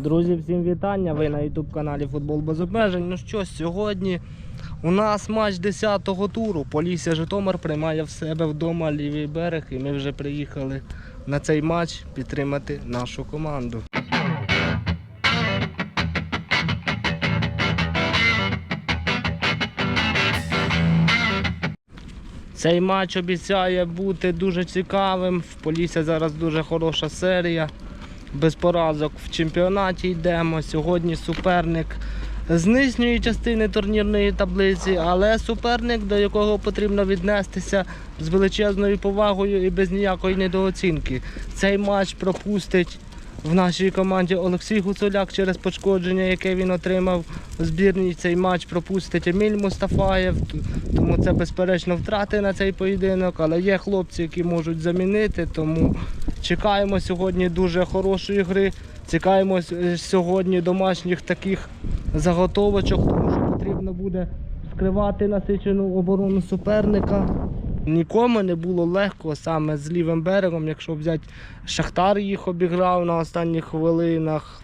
Друзі, всім вітання! Ви на YouTube каналі Футбол без обмежень. Ну що, сьогодні у нас матч 10-го туру. Полісся Житомир приймає в себе вдома лівий берег, і ми вже приїхали на цей матч підтримати нашу команду. Цей матч обіцяє бути дуже цікавим. В Полісся зараз дуже хороша серія. Без поразок в чемпіонаті йдемо. Сьогодні суперник з нижньої частини турнірної таблиці, але суперник, до якого потрібно віднестися з величезною повагою і без ніякої недооцінки. Цей матч пропустить в нашій команді Олексій Гуцуляк через пошкодження, яке він отримав у збірній. Цей матч пропустить Еміль Мустафаєв, тому це безперечно втрати на цей поєдинок. Але є хлопці, які можуть замінити. Тому чекаємо сьогодні дуже хорошої гри. Чекаємо сьогодні домашніх таких заготовочок, тому що потрібно буде скривати насичену оборону суперника. Нікому не було легко саме з лівим берегом, якщо взяти Шахтар їх обіграв на останніх хвилинах.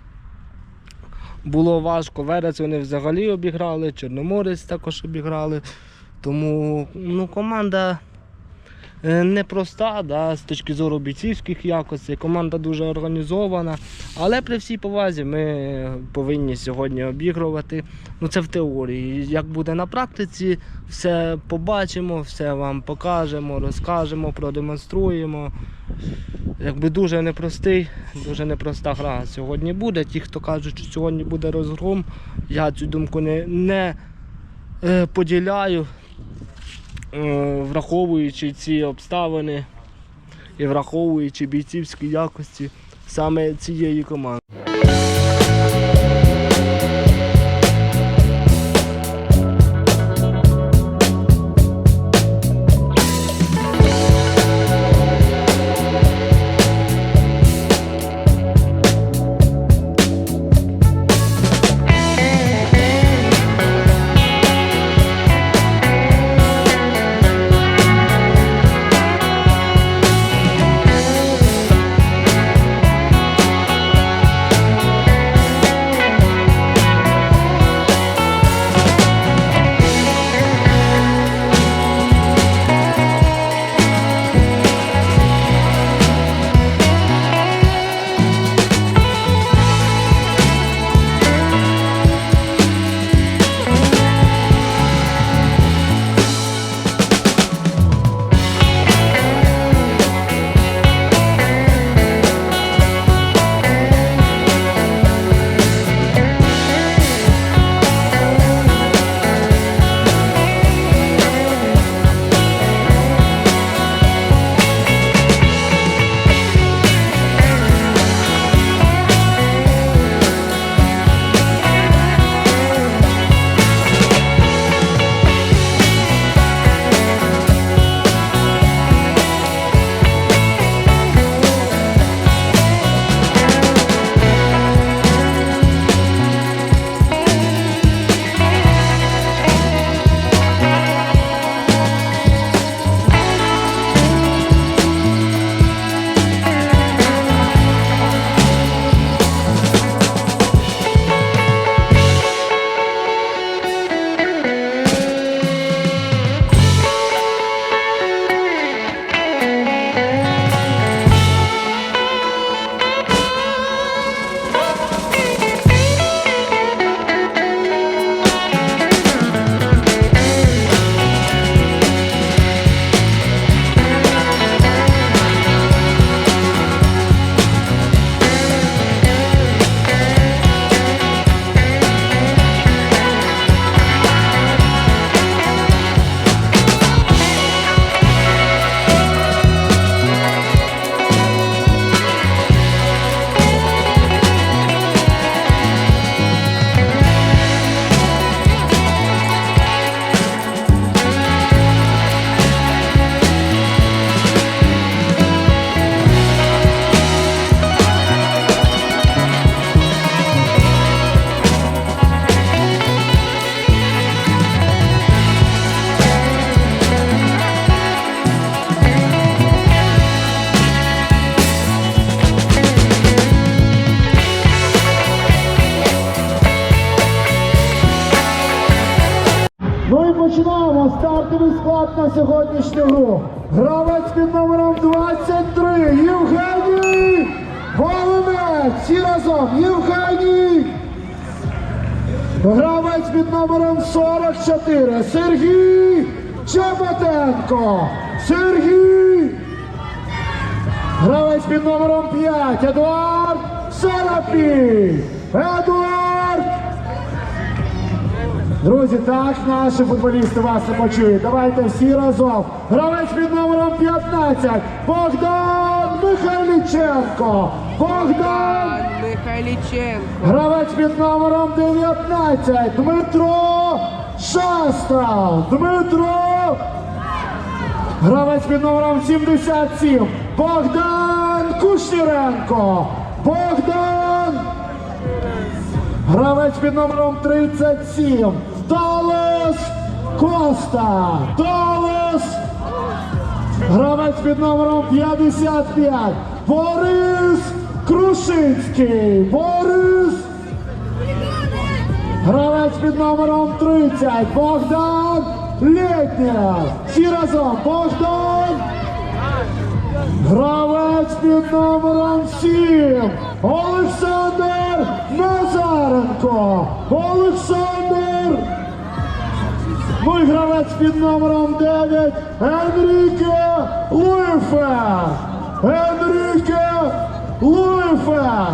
Було важко. Верець вони взагалі обіграли, Чорноморець також обіграли. Тому ну, команда е, непроста да, з точки зору бійцівських якостей. Команда дуже організована. Але при всій повазі ми повинні сьогодні обігрувати. Ну це в теорії. Як буде на практиці, все побачимо, все вам покажемо, розкажемо, продемонструємо. Якби дуже непростий, дуже непроста гра сьогодні буде. Ті, хто кажуть, що сьогодні буде розгром, я цю думку не, не е, поділяю, е, враховуючи ці обставини і враховуючи бійцівські якості саме цієї команди. Під номером 5 Едуард Сарапій. Едуард. Друзі, так наші футболісти вас не почують. Давайте всі разом. Гравець під номером 15 Богдан Михайліченко. Богдан Михайліченко. Гравець під номером 19 Дмитро Шаста. Дмитро. Гравець під номером 77 Богдан Кушніренко. Богдан. Гравець під номером 37 Далес Коста. Далес. Гравець під номером 55 Борис Крушинський. Борис. Гравець під номером 30 Богдан Лєтня. Всі разом Богдан. Гравець під номером 7 Олександр Назаренко. Олександр. І гравець під номером 9 Енріке Луїфер. Енріке Луїфер.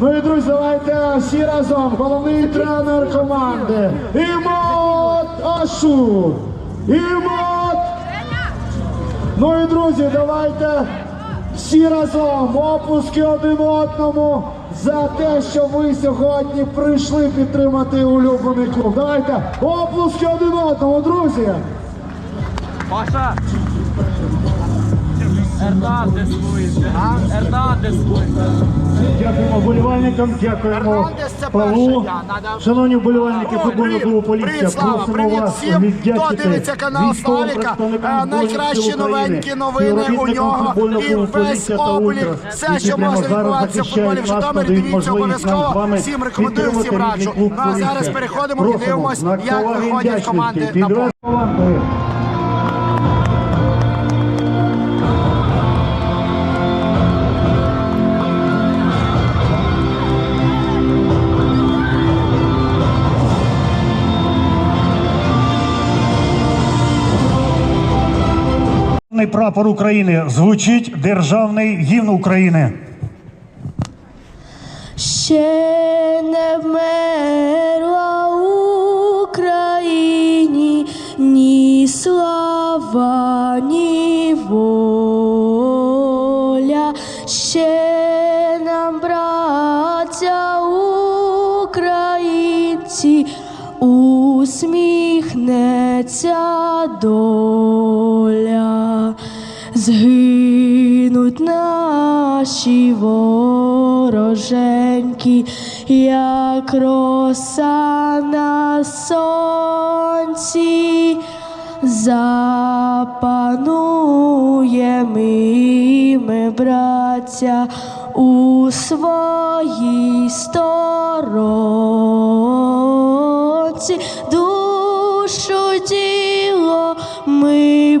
Ну і друзі, давайте всі разом. Головний тренер команди. Імот Ашур. Імот. Ну і друзі, давайте всі разом опуски один одному за те, що ви сьогодні прийшли підтримати улюблений клуб. Давайте оплески один одному, друзі. Паша! Ернандес вийде. Ернандес вийде. Вболівальникам, дякуємо Павлу. Шановні вболівальники футбольного клубу Слава, просимо вас віддячити військовим представникам Найкращі новенькі новини у нього і весь облік. Все, що може відбуватися в футболі в Житомирі, дивіться обов'язково. Всім рекомендую, всім раджу. Ну а зараз переходимо і дивимось, як виходять команди на поле. Прапор України звучить державний гімн України. Ще не вмерла Україні ні слава, ні воля. Ще нам, браття українці, усміхнеться доля. Наші вороженьки, як роса на сонці, запануємо і ми, браття, у своїй сторонці, душу тіло ми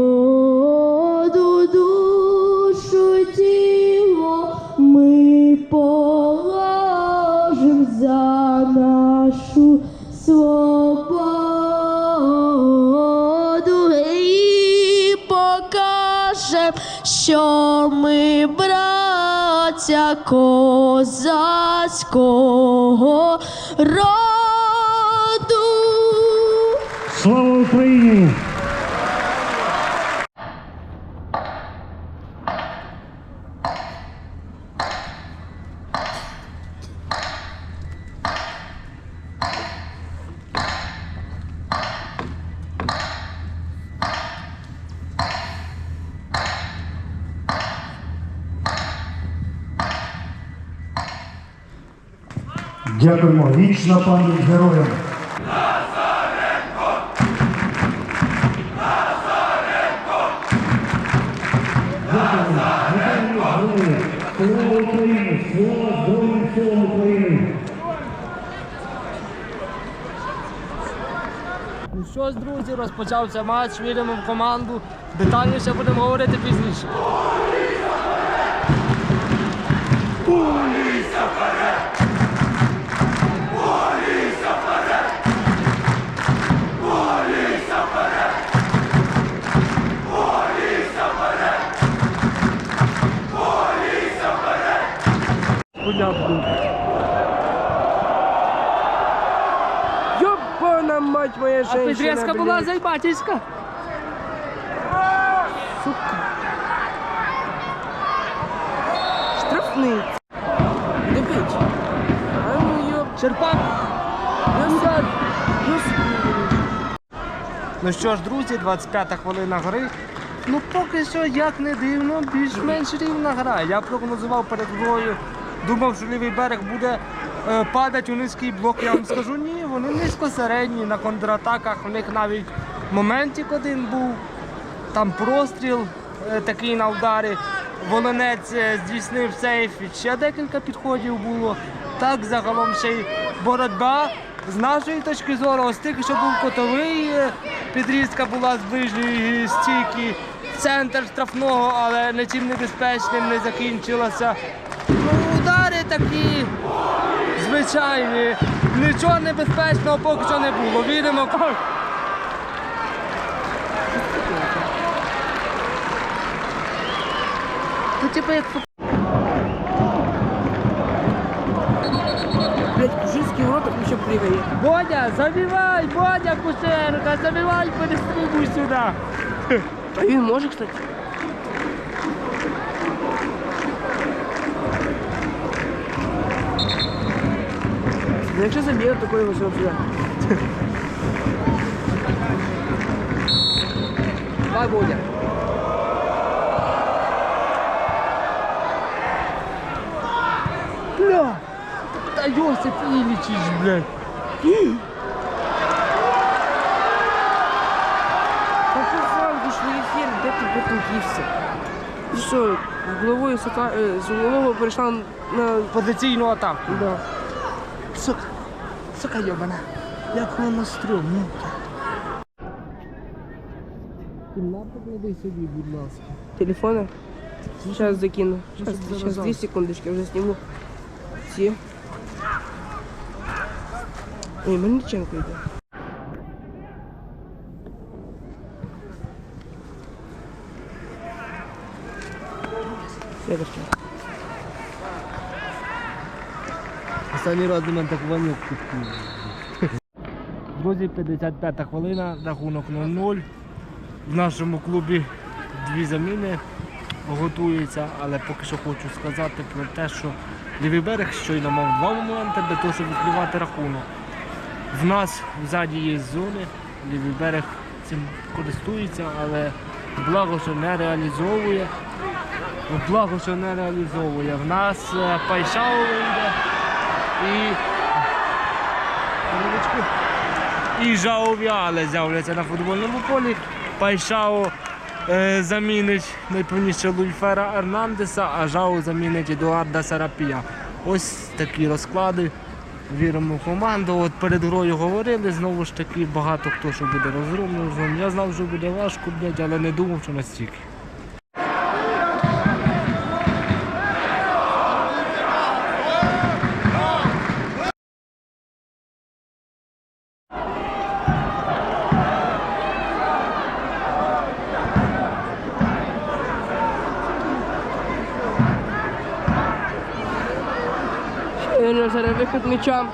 що ми браття козацького роду. Слава Україні! Дякуємо. Вічна пам'ять героям. Ну що ж, друзі, розпочався матч, віримо в команду. Детальніше будемо говорити пізніше. Ёбана мать моя А женщина, підрізка блядь. була зайбательська. Штрафний. Не. А ну ёб... Черпак. Ну що ж, друзі, 25-та хвилина гри. Ну поки що, як не дивно, більш-менш рівна гра. Я прогнозував перед грою, думав, що лівий берег буде е, падати у низький блок. Я вам скажу, ні, вони низько-середні на контратаках. У них навіть моментик один був, там простріл е, такий на ударі. Волонець е, здійснив сейф, ще декілька підходів було. Так, загалом ще й боротьба. З нашої точки зору, ось тільки що був котовий, підрізка була з ближньої стійки, центр штрафного, але нічим небезпечним не закінчилося. Ну, удари такі звичайні, нічого небезпечного поки що не було. Віримо. Ну, типу, як. Бодя, забивай, Бодя Кушенко, забивай, перестрибуй сюди. А він може, кстати. Ну, якщо заб'є, то такое все сюди. Давай, Бодя. Бля, та Йосип Ілічич, блядь. Та що сам вийшли ефір, де ти потухівся? Ти що, головою сота... е, з головою перейшла на... Позиційну атаку. Да. Сука, сука йобана. Як воно стрьомно. Кімната клади собі, будь ласка. Телефоны? Сейчас закину. Сейчас, чтобы две секундочки, я уже сниму. Все. Ой, Мельниченко идет. Следующий. Останній раз мене так ванюк підкинув. Друзі, 55 хвилина, рахунок 0-0. В нашому клубі дві заміни готуються, але поки що хочу сказати про те, що лівий берег щойно мав два моменти для того, щоб відкривати рахунок. В нас ззаді є зони, лівий берег цим користується, але благо, що не реалізовує. Благо, що не реалізовує. В нас е, Пайшау вийде і. І Жао Віале з'являться на футбольному полі. Пайшао е, замінить найпевніше Луйфера Ернандеса, а Жао замінить Едуарда Сарапія. Ось такі розклади. Віримо в команду. От перед грою говорили, знову ж таки, багато хто що буде розгромлений. Я знав, що буде важко, блядь, але не думав, що настільки. junior zerowych odmiedziałam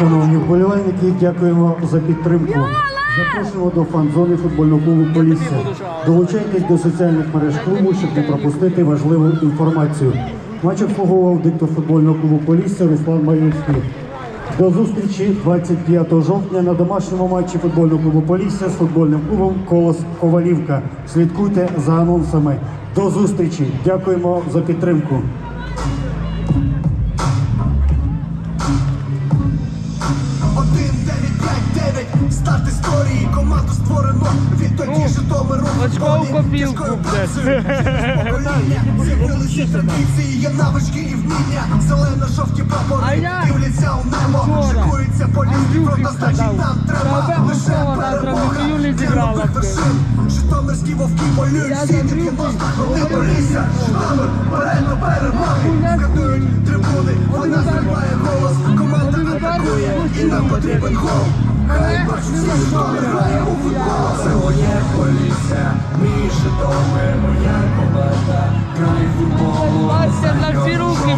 Шановні вболівальники, дякуємо за підтримку. Запрошуємо до фан-зони футбольного клубу Полісся. Долучайтесь до соціальних мереж клубу, щоб не пропустити важливу інформацію. Матч обслуговував диктор футбольного клубу Полісся Руслан Маюцький. До зустрічі 25 жовтня на домашньому матчі футбольного клубу Полісся з футбольним клубом Колос Ковалівка. Слідкуйте за анонсами. До зустрічі. Дякуємо за підтримку. З'явилися традиції, є навички і вміння, зелено-жовті прапори, А я дивляться у небо, шикується політики, Андрюхі фронта, значить нам треба «Треба лише перемога, Юлі для зіграла, нових блядь». вершин. Житомирські вовки полюють, всі 90 хвилин говорю. борися, Житомир, вперед до перемоги, скатують трибуни, вона зриває голос, команда атакує, і нам потрібен гол. Хай всі, Житомир грає у футбол. Моє полісся, мій Житомир, моя команда, край футболу. Вася, на всі руки.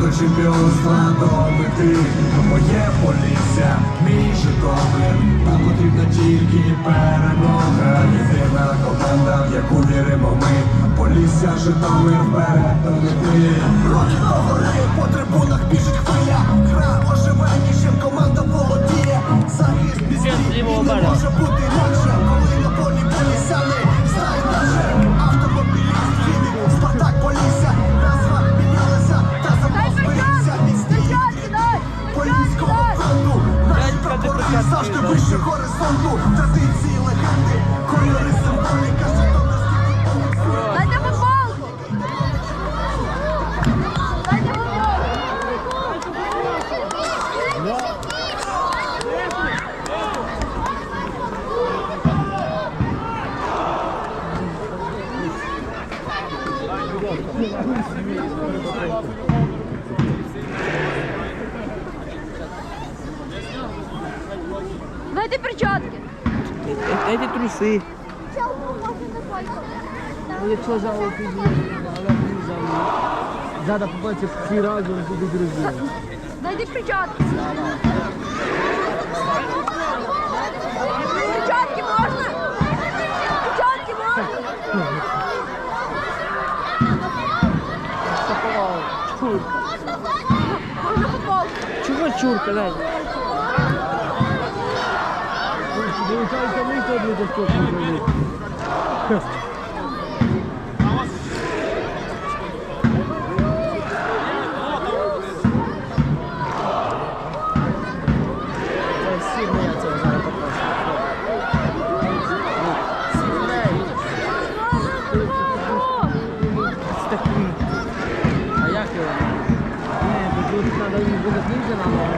До чемпіонства до. Моє полісся, мій Житомир, нам потрібна тільки перемога. Єдина команда, в яку віримо ми. Полісся, Житомир, вперед до мети. Гори, по трибунах біжить хвиля. Гра оживе, ніж міський, і лівого не Зараз побачив всі разом будуть розуміти. Дайте перчатки! Перчатки можна? Перчатки можна? Можна футболку? Чого чурка, дай? Виходить, ми сьогодні до Буде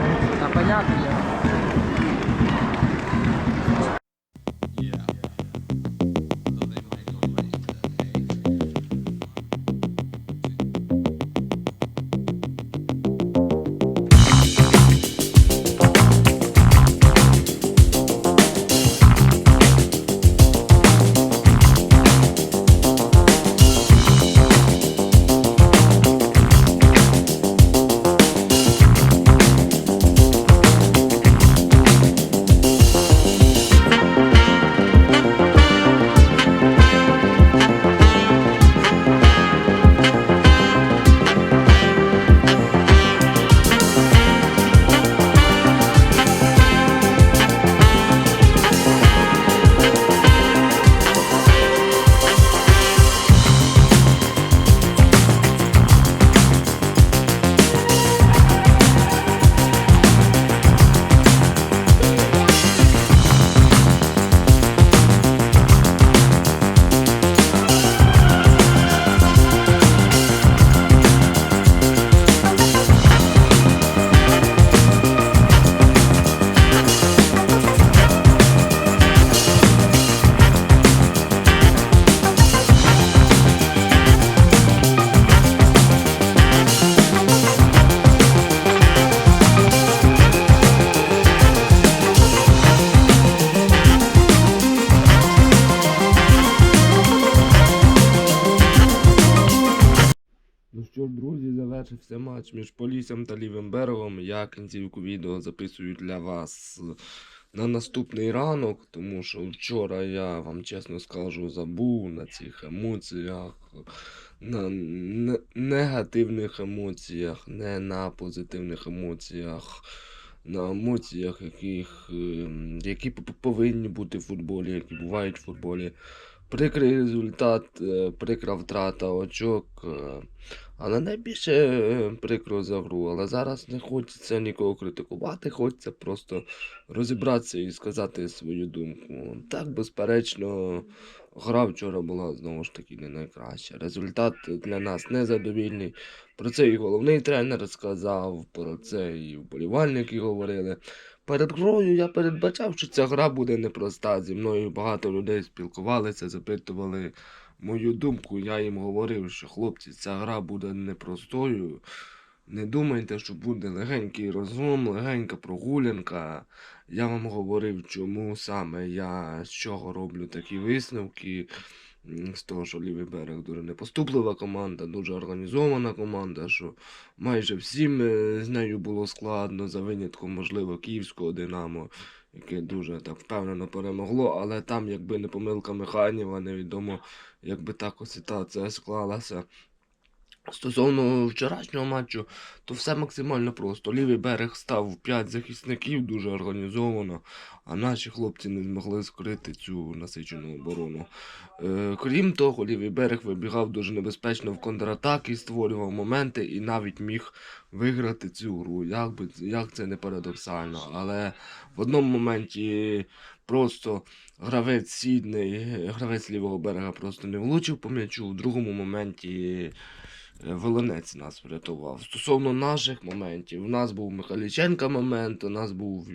Кінцівку відео записую для вас на наступний ранок, тому що вчора я вам чесно скажу, забув на цих емоціях, на негативних емоціях, не на позитивних емоціях. На емоціях, яких, ем, які повинні бути в футболі, які бувають в футболі. Прикрий результат, е, прикра втрата очок. Але найбільше е, прикро за гру. Але зараз не хочеться нікого критикувати, хочеться просто розібратися і сказати свою думку. Так, безперечно, гра вчора була знову ж таки не найкраща. Результат для нас незадовільний. Про це і головний тренер сказав, про це і вболівальники говорили. Перед грою я передбачав, що ця гра буде непроста. Зі мною багато людей спілкувалися, запитували мою думку. Я їм говорив, що хлопці, ця гра буде непростою. Не думайте, що буде легенький розгром, легенька прогулянка. Я вам говорив, чому саме я з чого роблю такі висновки. З того, що лівий берег дуже непоступлива команда, дуже організована команда, що майже всім е, з нею було складно, за винятком, можливо, київського Динамо, яке дуже так впевнено перемогло, але там, якби не помилка Механіва, невідомо, якби так ситуація склалася. Стосовно вчорашнього матчу, то все максимально просто. Лівий берег став 5 захисників дуже організовано, а наші хлопці не змогли скрити цю насичену оборону. Е, крім того, лівий берег вибігав дуже небезпечно в контратаки, створював моменти і навіть міг виграти цю гру. Як, би, як це не парадоксально. Але в одному моменті просто гравець сідний, гравець лівого берега просто не влучив по м'ячу, в другому моменті. Волонець нас врятував. Стосовно наших моментів, у нас був Михайліченка момент, у нас був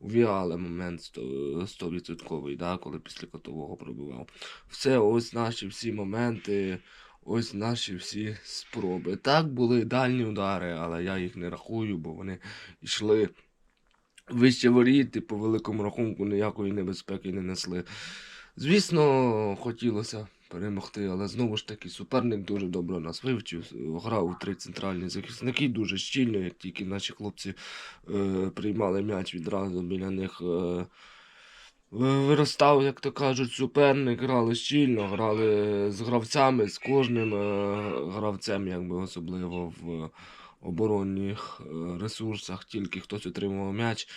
у Віале момент 100%, 100% да, коли після котового пробивав. Все, ось наші всі моменти, ось наші всі спроби. Так, були дальні удари, але я їх не рахую, бо вони йшли вище воріт і по великому рахунку ніякої небезпеки не несли. Звісно, хотілося перемогти, але знову ж таки суперник дуже добре нас вивчив. Грав у три центральні захисники дуже щільно, як тільки наші хлопці е, приймали м'яч відразу біля них. Е, Виростав, як то кажуть, суперник, грали щільно, грали з гравцями, з кожним е, гравцем, якби особливо в оборонних е, ресурсах, тільки хтось отримував м'яч.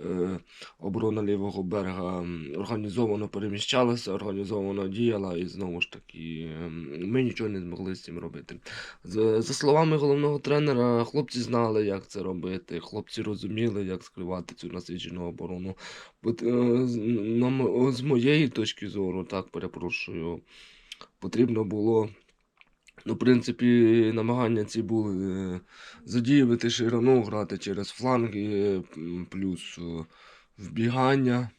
Е, оборона лівого берега організовано переміщалася, організовано діяла, і знову ж таки ми нічого не змогли з цим робити. За, словами головного тренера, хлопці знали, як це робити, хлопці розуміли, як скривати цю насичену оборону. Е, з моєї точки зору, так перепрошую, потрібно було. Ну, в принципі, намагання ці були е, задіювати ширину, грати через фланги, плюс е, вбігання,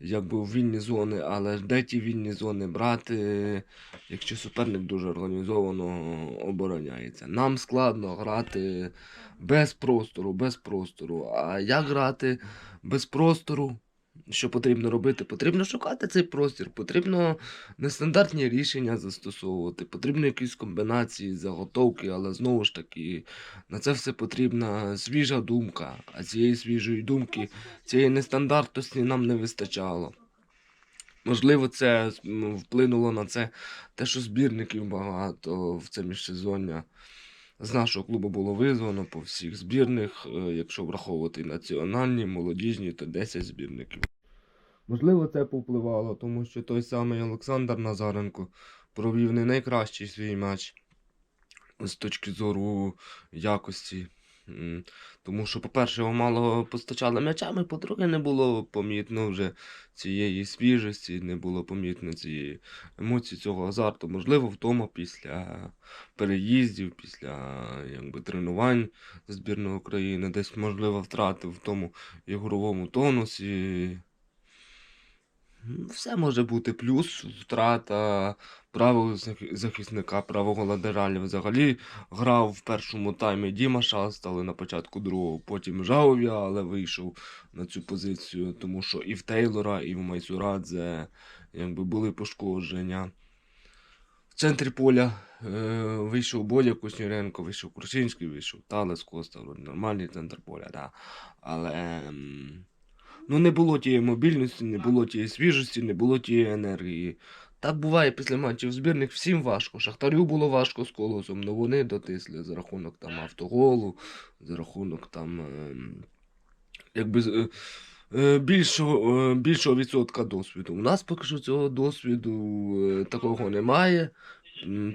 якби в вільні зони, але де ті вільні зони брати, якщо суперник дуже організовано обороняється. Нам складно грати без простору, без простору. А як грати без простору? Що потрібно робити? Потрібно шукати цей простір, потрібно нестандартні рішення застосовувати, потрібно якісь комбінації, заготовки, але знову ж таки на це все потрібна свіжа думка. А цієї свіжої думки, цієї нестандартності нам не вистачало. Можливо, це вплинуло на це те, що збірників багато в це міжсезоння. З нашого клубу було визвано по всіх збірних, е, якщо враховувати національні, молодіжні, то 10 збірників. Можливо, це повпливало, тому що той самий Олександр Назаренко провів не найкращий свій матч з точки зору якості. Тому що, по-перше, його мало постачали м'ячами, по-друге, не було помітно вже цієї свіжості, не було помітно цієї емоції, цього азарту. Можливо, вдома після переїздів, після якби, тренувань збірної України, десь, можливо, втратив в тому ігровому тонусі. М, Все може бути плюс, втрата правого захисника, правого латералі. Взагалі грав в першому таймі Діма Шаст, на початку другого. Потім Жаові, але вийшов на цю позицію, тому що і в Тейлора, і в Майсурадзе якби були пошкодження. В центрі поля Е, вийшов Бодя Кусніренко, вийшов Крушинський, вийшов Талес Коста, нормальний центр поля, да. Але ем, ну, не було тієї мобільності, не було тієї свіжості, не було тієї енергії. Так буває після матчів збірних, всім важко. Шахтарю було важко з колосом, але вони дотисли за рахунок там автоголу, за рахунок там ем, якби е, е, більшого, е, більшого відсотка досвіду. У нас поки що цього досвіду такого немає.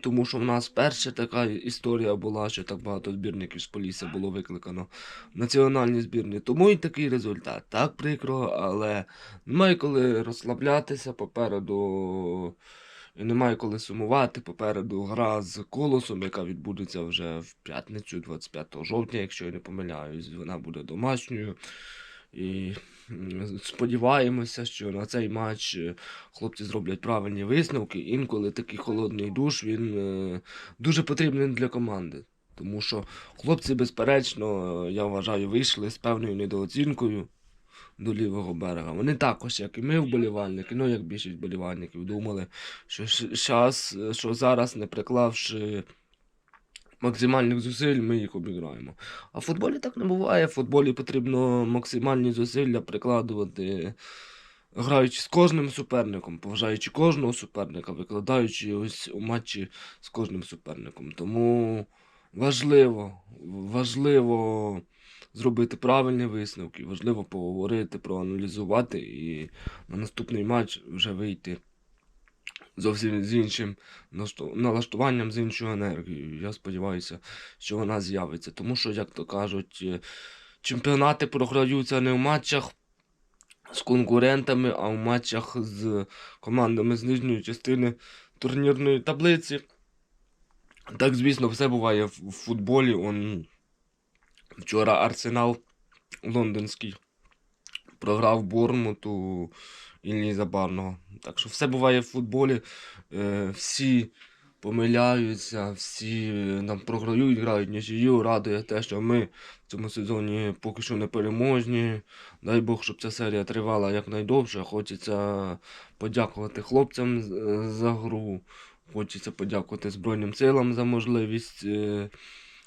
Тому що в нас перша така історія була, що так багато збірників з Полісся було викликано в національні збірні. Тому і такий результат. Так прикро, але немає коли розслаблятися попереду. Немає коли сумувати. Попереду гра з колосом, яка відбудеться вже в п'ятницю, 25 жовтня, якщо я не помиляюсь, вона буде домашньою. І сподіваємося, що на цей матч е, хлопці зроблять правильні висновки. Інколи такий холодний душ він е, дуже потрібен для команди. Тому що хлопці, безперечно, е, я вважаю, вийшли з певною недооцінкою до лівого берега. Вони також, як і ми, вболівальники, ну як більшість вболівальників, думали, що, е, що зараз, не приклавши максимальних зусиль, ми їх обіграємо. А в футболі так не буває. В футболі потрібно максимальні зусилля прикладувати, граючи з кожним суперником, поважаючи кожного суперника, викладаючи ось у матчі з кожним суперником. Тому важливо, важливо зробити правильні висновки, важливо поговорити, проаналізувати і на наступний матч вже вийти зовсім з іншим налаштуванням, з іншою енергією. Я сподіваюся, що вона з'явиться. Тому що, як то кажуть, е, чемпіонати програються не в матчах з конкурентами, а в матчах з командами з нижньої частини турнірної таблиці. Так, звісно, все буває в футболі. Он вчора Арсенал лондонський програв Бормуту Іллі Забарного. Так що все буває в футболі. Е, всі помиляються, всі е, нам програють, грають нічию. Радує те, що ми в цьому сезоні поки що не переможні. Дай Бог, щоб ця серія тривала якнайдовше. Хочеться подякувати хлопцям е, за гру. Хочеться подякувати Збройним силам за можливість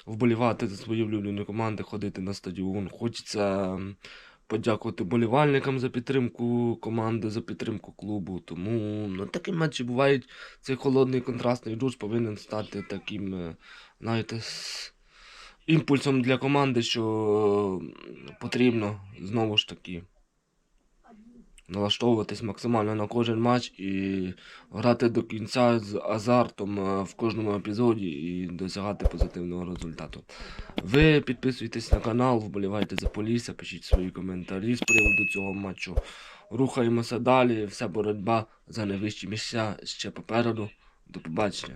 вболівати за свої улюблені команди, ходити на стадіон. Хочеться подякувати болівальникам за підтримку команди, за підтримку клубу. Тому ну, такі матчі бувають. Цей холодний контрастний душ повинен стати таким, е, знаєте, імпульсом для команди, що потрібно знову ж таки налаштовуватись максимально на кожен матч і грати до кінця з азартом е, в кожному епізоді і досягати позитивного результату. Ви підписуйтесь на канал, вболівайте за Полісся, пишіть свої коментарі з приводу цього матчу. Рухаємося далі. Вся боротьба за найвищі місця ще попереду. До побачення.